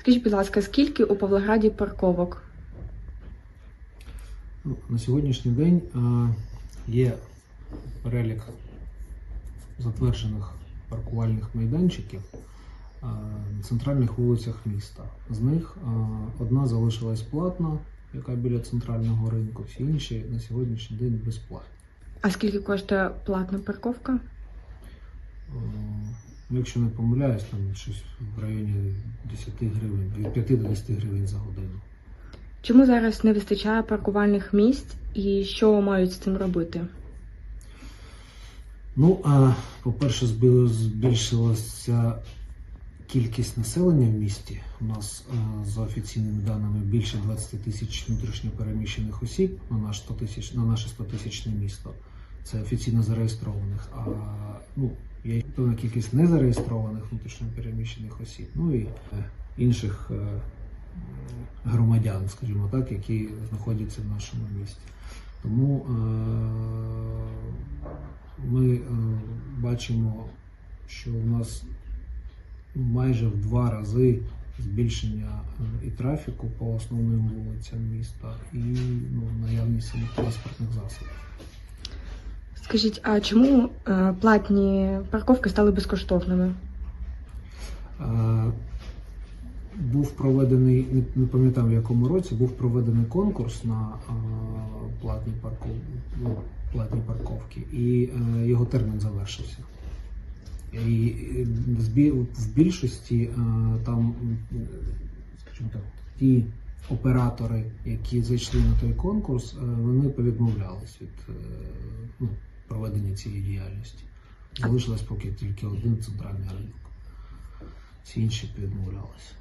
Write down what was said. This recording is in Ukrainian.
Скажіть, будь ласка, скільки у Павлограді парковок? Ну, на сьогоднішній день е, є перелік затверджених паркувальних майданчиків е, на центральних вулицях міста. З них е, одна залишилась платна, яка біля центрального ринку, всі інші на сьогоднішній день безплатні. А скільки коштує платна парковка? Ну, Якщо не помиляюсь, там щось в районі 10 гривень, від 5 до 10 гривень за годину. Чому зараз не вистачає паркувальних місць і що мають з цим робити? Ну, а по-перше, збільшилася кількість населення в місті. У нас е, за офіційними даними більше 20 тисяч внутрішньопереміщених осіб на наш 100 тисяч на наше 100 тисячне місто. Це офіційно зареєстрованих. А ну, є певна кількість незареєстрованих внутрішньопереміщених осіб, ну і е, інших е, громадян, скажімо так, які знаходяться в нашому місті. Тому е, ми бачимо, що у нас майже в два рази збільшення і трафіку по основним вулицям міста, і ну, наявність транспортних засобів. Скажіть, а чому е, платні парковки стали безкоштовними? Е, Був проведений, не- пам'ятаю в якому році, був проведений конкурс на е, ну, платні парковки, і е, його термін завершився. І в більшості там, скажімо так, ті оператори, які зайшли на той конкурс, вони повідмовлялись від ну, проведення цієї діяльності. Залишилось поки тільки один центральний ринок. Всі інші відмовлялися.